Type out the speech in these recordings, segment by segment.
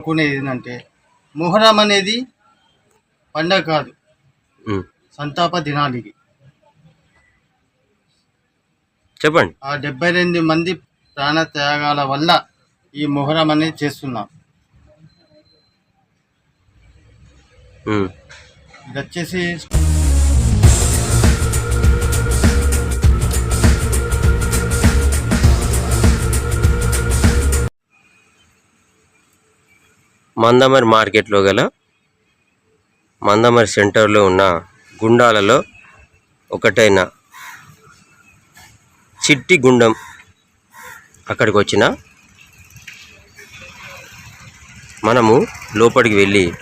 అనుకునేది ఏంటంటే మొహరం అనేది పండగ కాదు. సంతాప దినాలు ఇది చెప్పండి ఆ డెబ్బై రెండు మంది ప్రాణ త్యాగాల వల్ల ఈ మొహరం అనేది చేస్తున్నాం. ఇది వచ్చేసి మందమరి మార్కెట్లో గల మందమరి సెంటర్లో ఉన్న గుండాలలో ఒకటైన చిట్టి గుండం అక్కడికి వచ్చిన మనము లోపలికి వెళ్ళి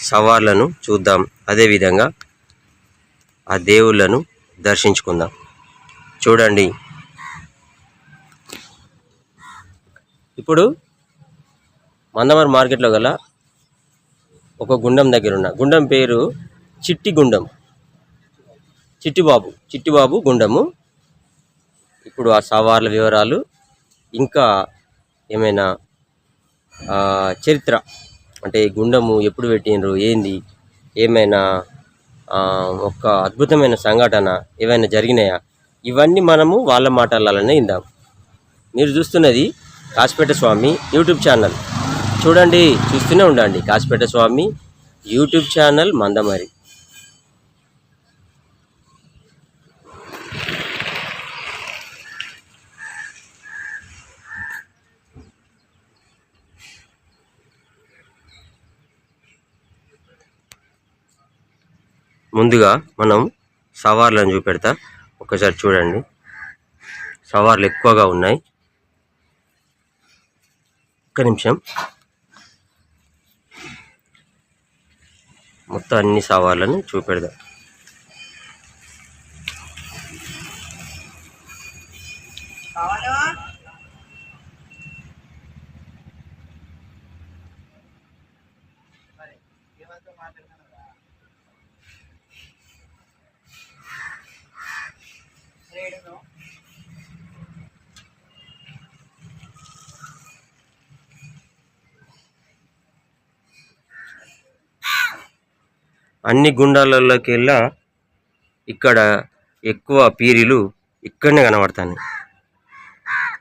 సవార్లను చూద్దాం. అదేవిధంగా ఆ దేవుళ్ళను దర్శించుకుందాం. చూడండి. ఇప్పుడు మందమరి మార్కెట్లో గల ఒక గుండం దగ్గర ఉన్న గుండం పేరు చిట్టి గుండం. చిట్టిబాబు చిట్టిబాబు గుండము. ఇప్పుడు ఆ సవార్ల వివరాలు. ఇంకా ఏమైనా చరిత్ర అంటే ఈ గుండము ఎప్పుడు పెట్టిండ్రు ఏంది ఏమైనా ఒక అద్భుతమైన సంఘటన ఏమైనా జరిగినాయా? ఇవన్నీ మనము వాళ్ళ మాటలనే ఇందాం మీరు చూస్తున్నది కాసిపేట స్వామి యూట్యూబ్ ఛానల్. చూడండి చూస్తూనే ఉండండి. Kasipeta Swami YouTube channel Mandamarri. ముందుగా మనం సవార్లను చూపెడతా. ఒకసారి చూడండి. సవార్లు ఎక్కువగా ఉన్నాయి. ఒక్క నిమిషం. మొత్తం అన్ని సవాళ్ళని చూపెడదాం. అన్ని గుండాలలోకి వెళ్ళా ఇక్కడ ఎక్కువ పీరీలు ఇక్కడనే కనబడతాను.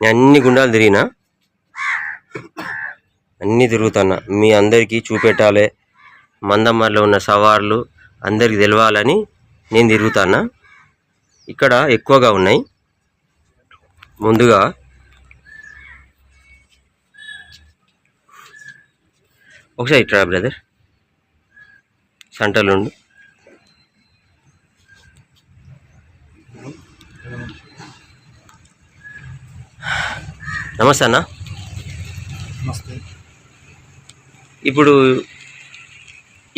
నేను అన్ని గుండాలు తిరిగినా అన్నీ తిరుగుతున్నా. మీ అందరికీ చూపెట్టాలి. మందమ్మర్లో ఉన్న సవార్లు అందరికీ తెలవాలని నేను తిరుగుతానా ఇక్కడ ఎక్కువగా ఉన్నాయి. ముందుగా ఒకసారి ఇట్రా బ్రదర్. సెంటర్లో ఉండు. నమస్తే అన్న. ఇప్పుడు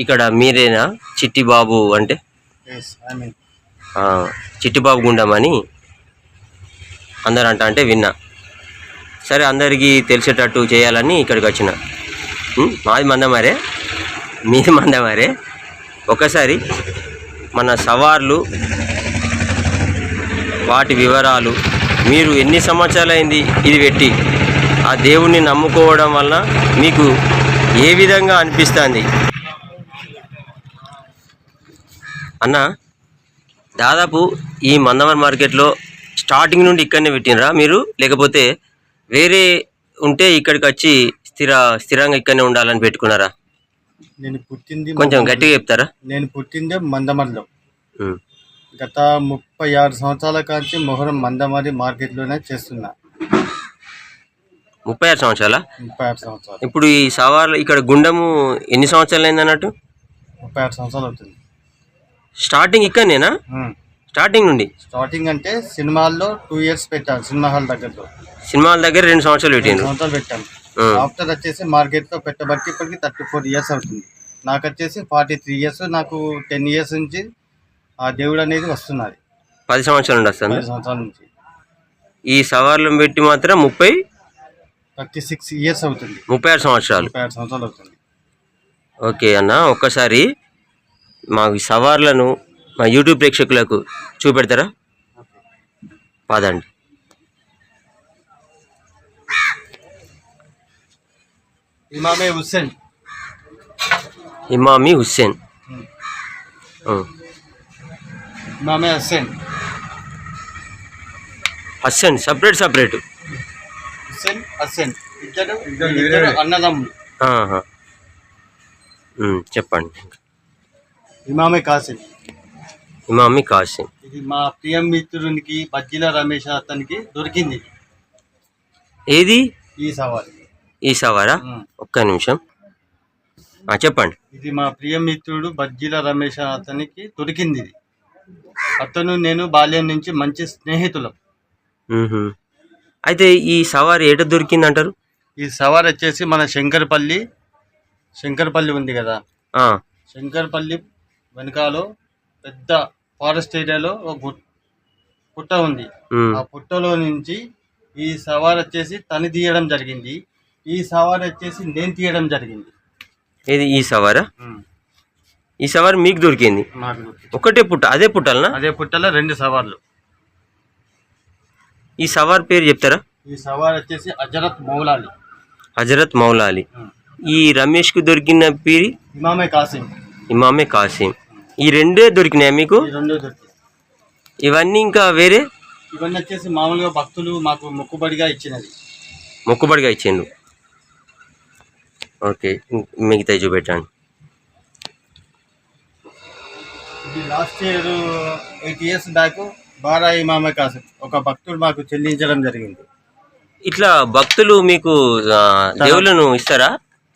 ఇక్కడ మీరేనా? చిట్టిబాబు అంటే? చిట్టిబాబు గుండం అని అందరు అంట అంటే విన్నా. సరే అందరికీ తెలిసేటట్టు చేయాలని ఇక్కడికి వచ్చిన. మాది మందమారే. మీది మందమారే. ఒకసారి మన సవార్లు వాటి వివరాలు మీరు ఎన్ని సంవత్సరాలైంది ఇది పెట్టి ఆ దేవుణ్ణి నమ్ముకోవడం వలన మీకు ఏ విధంగా అనిపిస్తుంది? అన్న దాదాపు ఈ మందమర్ మార్కెట్లో స్టార్టింగ్ నుండి ఇక్కడనే పెట్టినరా మీరు? లేకపోతే వేరే ఉంటే ఇక్కడికి వచ్చి స్థిర స్థిరంగా ఇక్కడనే ఉండాలని పెట్టుకున్నారా? నేను పుట్టింది కొంచెం గట్టిగా చెప్తారా? నేను పుట్టిందే మందమరిలో. గత ముప్పై ఆరు సంవత్సరాల కాంచి మొహరం మందమరి మార్కెట్లోనే చేస్తున్నా. ముప్పై ఆరు సంవత్సరాల? ముప్పై ఆరు సంవత్సరాలు. ఇప్పుడు ఈ సవార్లు ఇక్కడ గుండము ఎన్ని సంవత్సరాలు అయింది అన్నట్టు? ముప్పై ఆరు సంవత్సరాలు అవుతుంది. స్టార్టింగ్ ఇక్కడనేనా. స్టార్టింగ్ నుండి? స్టార్టింగ్ అంటే సినిమాల్లో టూ ఇయర్స్ పెట్టాను సినిమా హాల్ దగ్గరలో. సినిమాల దగ్గర రెండు సంవత్సరాలు పెట్టిండ్రు. సంవత్సరాలు పెట్టాను. ఆఫ్టర్ వచ్చేసి మార్కెట్లో పెట్టబట్టి ఇప్పటికి థర్టీ ఫోర్ ఇయర్స్ అవుతుంది. నాకు వచ్చేసి ఫార్టీ త్రీ ఇయర్స్ నాకు టెన్ ఇయర్స్ నుంచి ఆ దేవుడు అనేది వస్తున్నది. పది సంవత్సరాల నుండి వస్తుంది? పది సంవత్సరాల నుంచి. ఈ సవార్లను పెట్టి మాత్రం ముప్పై థర్టీ సిక్స్ ఇయర్స్ అవుతుంది. ముప్పై ఆరు సంవత్సరాలు. ముప్పై ఆరు సంవత్సరాలు అవుతుంది. ఓకే అన్న ఒక్కసారి మాకు ఈ సవార్లను మా యూట్యూబ్ ప్రేక్షకులకు చూపెడతారా? పదండి. Imame Hussain. Imami Hussain. Imame Hussain. Hassan separate separate. Hussain Hassan. ఇద్దరు ఇద్దరు అన్నదమ్ములు. చెప్పండి. ఇమామే కాసిం. ఇమామి కాసిం. ఇది మా ప్రియ మిత్రునికి బజ్జీల రమేష్ అతనికి దొరికింది. ఏది? ఈ సవాల్. ఈ సవారా. ఒక్క నిమిషం. చెప్పండి. ఇది మా ప్రియ మిత్రుడు బజ్జీల రమేష్ అతనికి దొరికింది ఇది. అతను నేను బాల్యం నుంచి మంచి స్నేహితులం. అయితే ఈ సవారి ఎట దొరికింది అంటారు ఈ సవార్ వచ్చేసి మన శంకరపల్లి శంకరపల్లి ఉంది కదా. శంకరపల్లి వెనకాలో పెద్ద ఫారెస్ట్ ఏరియాలో ఒక పుట్ట ఉంది. ఆ పుట్టలో నుంచి ఈ సవార్ వచ్చేసి తను తీయడం జరిగింది. ఈ సవార్ వచ్చేసి నేను తీయడం జరిగింది. ఏది ఈ సవారా. ఈ సవారి మీకు దొరికింది. ఒకటే పుట్ట అదే పుట్టాలనా? అదే పుట్టలో రెండు సవార్లు. ఈ సవార్ పేరు చెప్తారా? ఈ సవార్ వచ్చేసి అజరత్ మౌలాలి. హజరత్ మౌలాలి. ఈ రమేష్కు దొరికిన పేరు? ఇమామే కాసిం. ఇమామే కాసిం. ఈ రెండే దొరికినాయా మీకు? ఈ రెండు దొరికి ఇవన్నీ ఇంకా వేరే? ఇవన్నీ వచ్చేసి మామూలుగా భక్తులు మాకు మొక్కుబడిగా ఇచ్చినది మొక్కుబడిగా ఇచ్చిండు ఓకే మిగతా చూపెట్టండి. ఇది last year eight years back బారా ఇమామే కాసిం ఒక భక్తుడు మాకు చెల్లించడం జరిగింది. ఇట్లా భక్తులు మీకు ఆ, దేవుళ్ళను ఇస్తారా?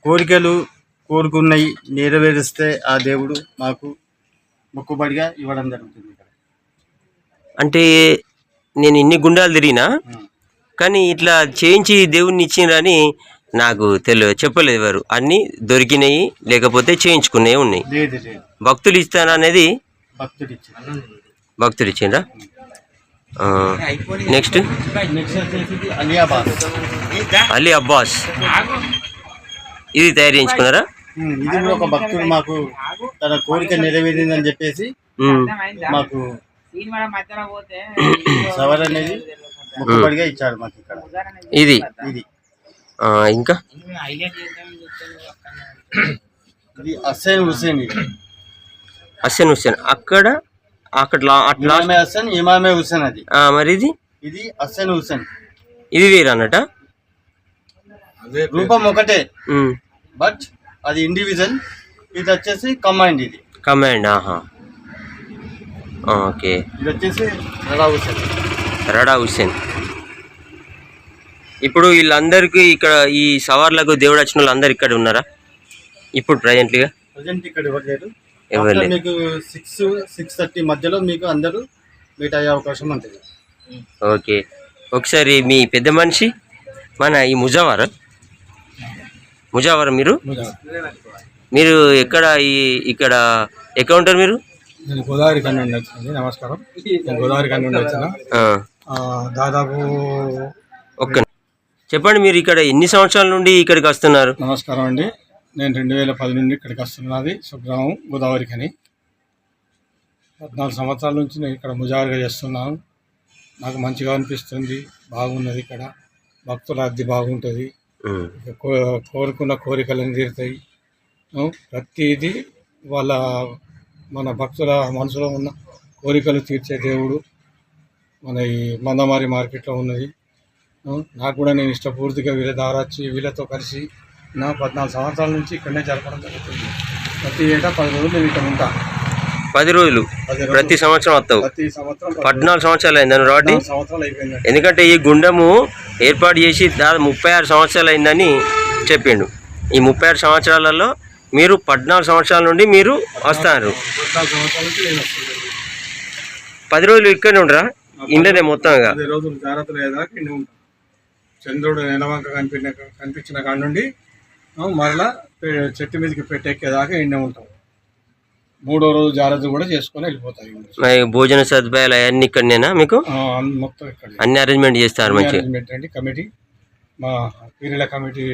కోరికలు కోరుకున్నవి నెరవేరిస్తే ఆ దేవుడు మాకు మొక్కుబడిగా ఇవ్వడం జరుగుతుంది ఇక్కడ. అంటే నేను ఇన్ని గుండాలు తిరిగినా. కానీ ఇట్లా చేయించి దేవుణ్ణి ఇచ్చిండ్రని నాకు తెలియదు చెప్పలేదు ఎవరు అన్నీ దొరికినాయి లేకపోతే చేయించుకునేవి ఉన్నాయి. భక్తులు భక్తుడు ఇచ్చింది భక్తులు ఇచ్చిండ్రా నెక్స్ట్? అలీ అబ్బాస్ ఇది తయారు చేయించుకున్నారా ఉమ్, ఇది కూడా ఒక భక్తుడు మాకు తన కోరిక నెరవేరిందని చెప్పేసి. మాకు సవర్ అనేది మాకు ఇక్కడ ఇది. ఇది. ఇంకా? ఇది హస్సేన్ హుసేన్ ఇది. హస్సేన్ హుస్సేన్. అక్కడ అక్కడ అట్లా ఇమామే హుసేన్ అది. ఆ, మరి ఇది ఇది హస్సేన్. హుసేన్ ఇది వేరు అన్నట? రూపం ఒకటే. బట్ అది ఇండివిజువల్. ఇది వచ్చేసి కంబైండ్ ఇది. కమాండ్ ఆహా. ఓకే. ఇది వచ్చేసి రడా హుసేన్ రడా హుస్సేన్. ఇప్పుడు వీళ్ళందరికీ ఇక్కడ ఈ సవార్లకు దేవుడు వచ్చిన వాళ్ళందరూ ఇక్కడ ఉన్నారా? ఇప్పుడు ప్రజెంట్లీగా? ప్రజెంట్ ఇక్కడ ఎవరు లేరు. ఎవరు After లేరు. మీకు సిక్స్ సిక్స్ థర్టీ మధ్యలో మీకు అందరూ మీట్ అయ్యే అవకాశం ఉంటుంది. ఓకే. ఒకసారి మీ పెద్ద మనిషి మన ఈ ముజావర్? ముజావర్ మీరు? మీరు ఎక్కడ ఈ ఇక్కడ ఎక్కడ ఉంటారు మీరు? నేను గోదావరి కన్ను నమస్కారం. నేను గోదావరి కన్ను దాదాపు చెప్పండి మీరు ఇక్కడ ఎన్ని సంవత్సరాల నుండి ఇక్కడికి వస్తున్నారు? నమస్కారం అండి. నేను రెండు వేల పది నుండి ఇక్కడికి వస్తున్నది. సుగ్రామం గోదావరి కని పద్నాలుగు సంవత్సరాల నుంచి నేను ఇక్కడ ముజావరిగా చేస్తున్నాను. నాకు మంచిగా అనిపిస్తుంది. బాగున్నది ఇక్కడ. భక్తుల అద్దె బాగుంటుంది. కోరుకున్న కోరికలను తీరుతాయి. ప్రతిదీ వాళ్ళ మన భక్తుల మనసులో ఉన్న కోరికలు తీర్చే దేవుడు మన ఈ మందమారి మార్కెట్లో ఉన్నది. నాకు కూడా నేను ఇష్టపూర్తిగా వీళ్ళ ద్వారా వచ్చి వీళ్ళతో కలిసి నా పద్నాలుగు సంవత్సరాల నుంచి ఇక్కడనే జరపడం జరుగుతుంది. ప్రతి ఏటా పది రోజులు నేను ఇక్కడ ఉంటా. పది రోజులు? ప్రతి సంవత్సరం వస్తావు? ప్రతి సంవత్సరం పది పద్నాలుగు సంవత్సరాలు పద్నాలుగు సంవత్సరాలు అయిపోయిందండి. ఎందుకంటే ఈ గుండము ఏర్పాటు చేసి దాదాపు ముప్పై ఆరు సంవత్సరాలు అయిందని చెప్పిండు. ఈ ముప్పై ఆరు సంవత్సరాలలో మీరు పద్నాలుగు సంవత్సరాల నుండి మీరు వస్తారు. పది రోజులు ఇక్కడనే ఉండరా? ఇండనే మొత్తంగా? రోజులు చంద్రుడు నెలవంక కనిపించిన కనిపించిన కాడ నుండి మరలా చెట్టు మీదకి పెట్టెక్కేదాకా ఇండి ఉంటాం. మూడో రోజు జాగ్రత్త కూడా చేసుకొని వెళ్ళిపోతాయి. భోజన సదుపాయాలు అవన్నీ ఇక్కడనేనా మీకు? మొత్తం ఇక్కడ. అన్ని అరేంజ్మెంట్ చేస్తారు మంచిగా. అరేంజ్మెంట్ అండి కమిటీ మా పీరిల కమిటీ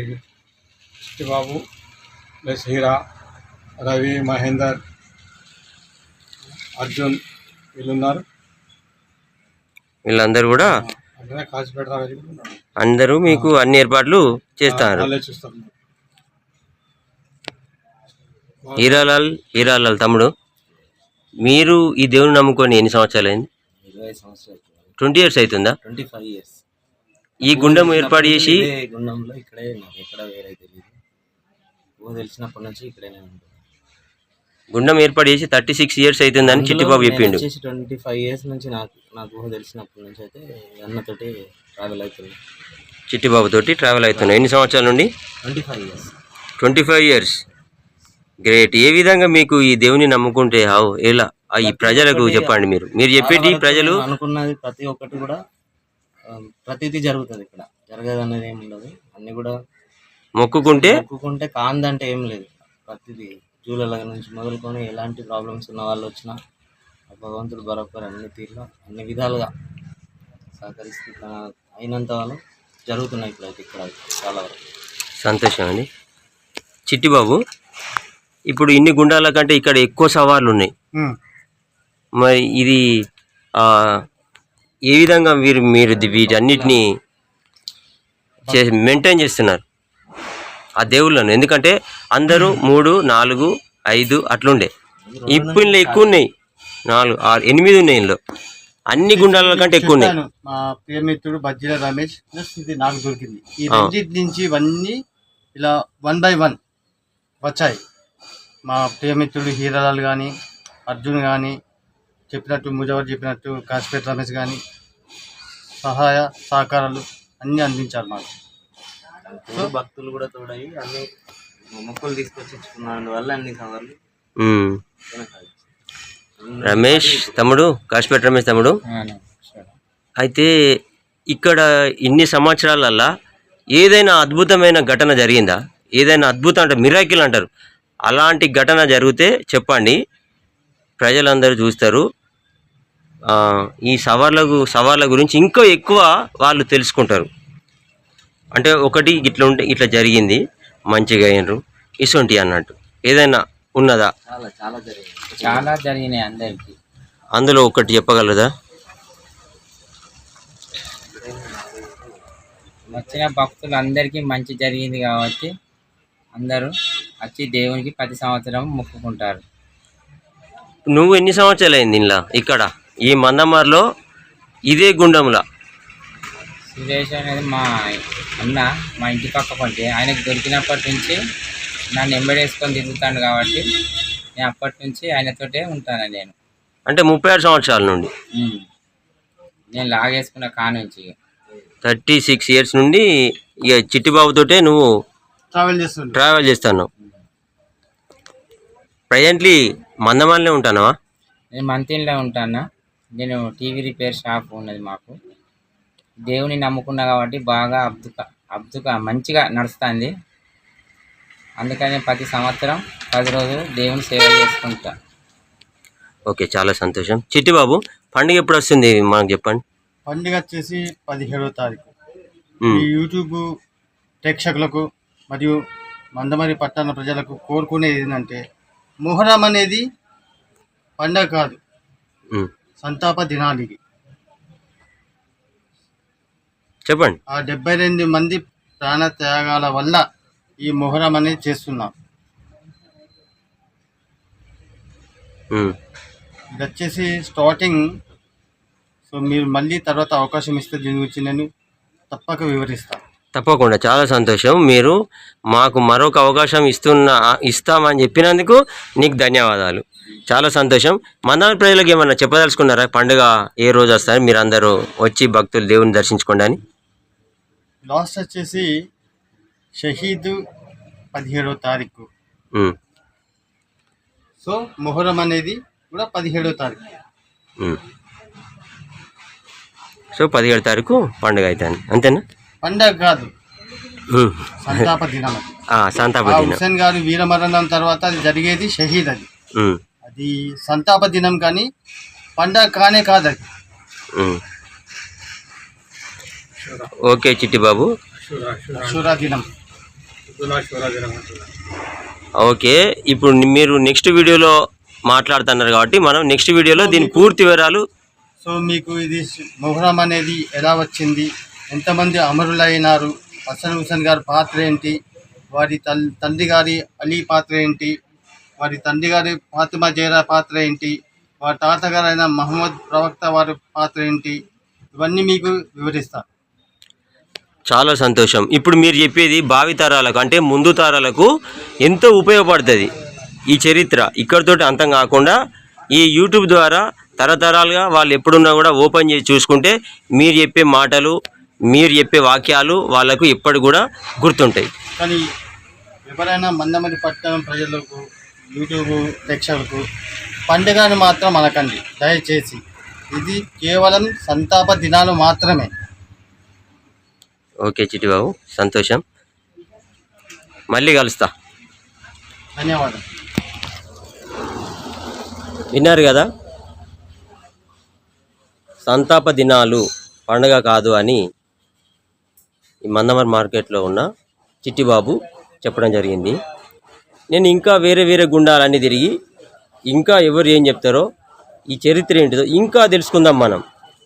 చిట్టిబాబు ప్లస్ హీరా రవి మహేందర్ అర్జున్ వీళ్ళు ఉన్నారు వీళ్ళందరూ కూడా అందరే మీకు అన్ని ఏర్పాట్లు చేస్తారు. హీరాలాల్ హీరాలాల్ తమ్ముడు మీరు ఈ దేవుని నమ్ముకొని ఎన్ని సంవత్సరాలు. అయింది ట్వంటీ ఇయర్స్ అవుతుందా ట్వంటీ ఫైవ్ ఇయర్స్. ఈ గుండం ఏర్పాటు చేసి గుండంలో ఇక్కడే ఎక్కడ వేరే తెలియదు. తెలిసినప్పటి నుంచి ఇక్కడేనే ఉంటాను గుండం ఏర్పాటు చేసి థర్టీ సిక్స్ ఇయర్స్ అవుతుందని చిట్టిబాబు చెప్పిండు. ట్వంటీ ఫైవ్ ఇయర్స్ నుంచి నాకు నాకు ఊహ తెలిసినప్పటి నుంచి అయితే అన్నతోటి ట్రావెల్ అవుతుంది. చిట్టిబాబు తోటి ట్రావెల్ అవుతున్నాయి. ఎన్ని సంవత్సరాల నుండి? Twenty five years twenty five years great ఏ విధంగా మీకు ఈ దేవుని నమ్ముకుంటే హావ్ ఎలా? ఆ ఈ ప్రజలకు చెప్పండి మీరు. మీరు చెప్పేటి ప్రజలు? అనుకున్నది ప్రతి ఒక్కటి కూడా ప్రతిదీ జరుగుతుంది ఇక్కడ. జరగదు అనేది ఏమి ఉండదు అన్ని కూడా మొక్కుకుంటే? మొక్కుకుంటే కాందంటే ఏం లేదు. ప్రతిదీ జూలల నుంచి మొదలుకొని ఎలాంటి ప్రాబ్లమ్స్ ఉన్న వాళ్ళు వచ్చినా ఆ భగవంతుడు బరోబర్ అన్ని తీరులో అన్ని విధాలుగా సహకరిస్తూ తన అయినంత వాళ్ళు జరుగుతున్నాయి ఇప్పుడైతే ఇక్కడ చాలా వరకు. సంతోషం అండి. చిట్టిబాబు ఇప్పుడు ఇన్ని గుండాల కంటే ఇక్కడ ఎక్కువ సవాళ్ళు ఉన్నాయి. మరి ఇది ఆ, ఏ విధంగా మీరు మీరు వీటన్నిటిని చే మెయింటైన్ చేస్తున్నారు? ఆ దేవుళ్ళను. ఎందుకంటే అందరూ మూడు నాలుగు ఐదు అట్లుండే. ఇప్పుడు ఎక్కువ ఉన్నాయి నాలుగు ఆరు ఎనిమిది ఉన్నాయి ఇందులో. అన్ని గుండాల కంటే ఎక్కువ ఉన్నాయి మా ప్రియమిత్రుడు బజ్జీల రమేష్ ప్లస్ ఇది నాకు దొరికింది. ఈ రెండింటి నుంచి ఇవన్నీ ఇలా వన్ బై వన్ వచ్చాయి. మా ప్రియమిత్రుడు హీరాలాల్ కానీ అర్జున్ కానీ చెప్పినట్టు ముజవర్ చెప్పినట్టు కాశ్పేట్ రమేష్ కానీ సహాయ సహకారాలు అన్నీ అందించారు మాకు. తోడు భక్తులు కూడా తోడయి అన్ని మొక్కలు తీసుకొచ్చి ఇచ్చుకున్నందు వల్ల అన్ని సవర్లు. రమేష్ తమ్ముడు కాశీపేట రమేష్ తమ్ముడు. అయితే ఇక్కడ ఇన్ని సంవత్సరాలల్లా ఏదైనా అద్భుతమైన ఘటన జరిగిందా? ఏదైనా అద్భుతం అంటే మిరాకిల్ అంటారు. అలాంటి ఘటన జరిగితే చెప్పండి. ప్రజలందరూ చూస్తారు. ఆ, ఈ సవాళ్ళకు సవాళ్ళ గురించి ఇంకా ఎక్కువ వాళ్ళు తెలుసుకుంటారు. అంటే ఒకటి ఇట్లా ఉంటే ఇట్లా జరిగింది మంచిగా అయినరు. ఇసొంటి అన్నట్టు. ఏదైనా ఉన్నదా? చాలా చాలా జరిగింది. చాలా జరిగినాయి అందరికి. అందులో ఒకటి చెప్పగలదా వచ్చిన భక్తులు అందరికీ మంచి జరిగింది కాబట్టి అందరూ వచ్చి దేవునికి ప్రతి సంవత్సరం మొక్కుకుంటారు. నువ్వు ఎన్ని సంవత్సరాలు అయింది ఇలా ఇక్కడ ఈ మందమార్లో ఇదే గుండంలా? సురేష్ అనేది మా అన్న మా ఇంటి పక్క పంటే. ఆయనకు దొరికినప్పటి నుంచి నన్ను ఎంబడేసుకొని తిరుగుతాడు కాబట్టి నేను అప్పటి నుంచి ఆయనతోటే ఉంటాను నేను. అంటే ముప్పై ఆరు సంవత్సరాల నుండి? ఉమ్. నేను లాగేసుకున్న కా నుంచి. ఇక. థర్టీ సిక్స్ ఇయర్స్ నుండి ఇక చిట్టిబాబుతోటే నువ్వు ట్రావెల్ చేస్తుంటాం ట్రావెల్ చేస్తున్నావు. ప్రజెంట్లీ మందమాలనే ఉంటానవా? నేను మంతిన్లో ఉంటాను? నేను టీవీ రిపేర్ షాప్ ఉన్నది మాకు. దేవుని నమ్ముకున్నా కాబట్టి బాగా అబ్దుక అబ్దుక మంచిగా నడుస్తుంది. అందుకని ప్రతి సంవత్సరం పది రోజులు దేవుని సేవ చేసుకుంటా. ఓకే చాలా సంతోషం. చిట్టిబాబు పండుగ ఎప్పుడు వస్తుంది? మాకు చెప్పండి. పండుగ వచ్చేసి పదిహేడవ తారీఖు. ఈ యూట్యూబ్ ప్రేక్షకులకు మరియు మందమరి పట్టణ ప్రజలకు కోరుకునేది ఏంటంటే మొహరం అనేది పండగ కాదు. సంతాప దినాలు ఇవి. చెప్పండి. ఆ డెబ్బై రెండు మంది ప్రాణ త్యాగాల వల్ల ఈ మొహరం అనేది చేస్తున్నాం. ఇది వచ్చేసి స్టార్టింగ్ సో మీరు మళ్ళీ తర్వాత అవకాశం ఇస్తే దీని గురించి నేను తప్పక వివరిస్తాను తప్పకుండా చాలా సంతోషం. మీరు మాకు మరొక అవకాశం ఇస్తున్న ఇస్తామని చెప్పినందుకు నీకు ధన్యవాదాలు. చాలా సంతోషం. మందార ప్రజలకు ఏమన్నా చెప్పదలుచుకున్నారా? పండుగ ఏ రోజు వస్తారు? మీరు అందరూ వచ్చి భక్తులు దేవుని దర్శించుకోండి అని. లాస్ట్ వచ్చేసి షహీద్ పదిహేడవ తారీఖు. సో మొహరం అనేది కూడా పదిహేడవ తారీఖు. సో పదిహేడు తారీఖు పండుగ అవుతుంది అంతేనా? పండగ కాదు. సంతాప దినం సంతాప దినం. హుసేన్ గారు వీరమరణం తర్వాత అది జరిగేది షహీద్ అది. అది సంతాప దినం కానీ పండగ కానే కాదు అది. ఓకే చిట్టిబాబు. అశురా దినం ఓకే ఇప్పుడు మీరు నెక్స్ట్ వీడియోలో మాట్లాడుతున్నారు కాబట్టి మనం నెక్స్ట్ వీడియోలో దీని పూర్తి వివరాలు సో మీకు ఇది మొహరం అనేది ఎలా వచ్చింది? ఎంతమంది అమరులైనారు? హసన్ హుసేన్ గారి పాత్ర ఏంటి? వారి తండ్రి గారి అలీ పాత్ర ఏంటి? వారి తండ్రి గారి ఫాతిమా జైరా పాత్ర ఏంటి? వారి తాతగారైన మహమ్మద్ ప్రవక్త వారి పాత్ర ఏంటి? ఇవన్నీ మీకు వివరిస్తా. చాలా సంతోషం. ఇప్పుడు మీరు చెప్పేది భావి తరాలకు అంటే ముందు తరాలకు ఎంతో ఉపయోగపడుతుంది ఈ చరిత్ర. ఇక్కడితోటి అంతం కాకుండా ఈ యూట్యూబ్ ద్వారా తరతరాలుగా వాళ్ళు ఎప్పుడున్నా కూడా ఓపెన్ చేసి చూసుకుంటే మీరు చెప్పే మాటలు మీరు చెప్పే వాక్యాలు వాళ్ళకు ఎప్పటి కూడా గుర్తుంటాయి. కానీ ఎవరైనా మందమరి పట్టణం ప్రజలకు యూట్యూబ్ ప్రేక్షకులకు పండుగను మాత్రం అనకండి. దయచేసి ఇది కేవలం సంతాప దినాలు మాత్రమే. ఓకే చిటిబాబు సంతోషం. మళ్ళీ కలుస్తా. ధన్యవాదాలు. విన్నారు కదా? సంతాప దినాలు పండగ కాదు అని ఈ మందమర్ మార్కెట్లో ఉన్న చిట్టిబాబు చెప్పడం జరిగింది. నేను ఇంకా వేరే వేరే గుండాలన్నీ తిరిగి ఇంకా ఎవరు ఏం చెప్తారో ఈ చరిత్ర ఏంటిదో ఇంకా తెలుసుకుందాం మనం.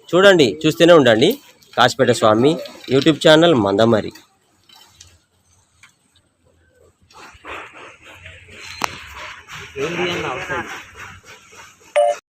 చూడండి చూస్తూనే ఉండండి. Kasipeta Swami YouTube channel Mandamarri. ఏంటి అన్న అవసరం?